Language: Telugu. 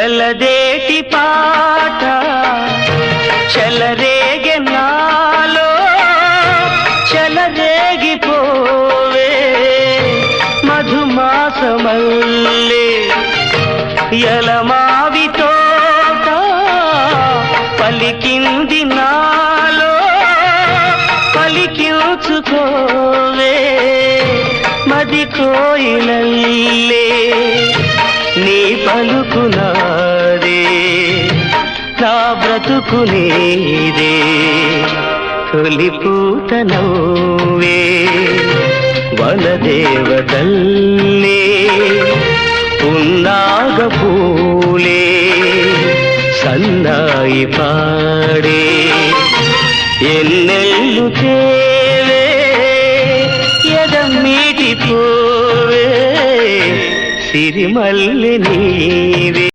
ఎలదేటి పాట చెలరేగె నాలో చెలరేగిపోవే మధుమాసమల్లే ఎలమావి తోట పలికింది నాలో పలికించుకోవే మది కోయిలల్లే నీ పలుకు నా బ్రతుకునేదే తొలి పూత నవ్వే వనదేవతల్లే ఉన్నాగ పూలే సన్నాయి పాడే. ఎన్నెల్లు తేవే ఎదమ్మీటి పోవే సిరిమల్లి నీవే.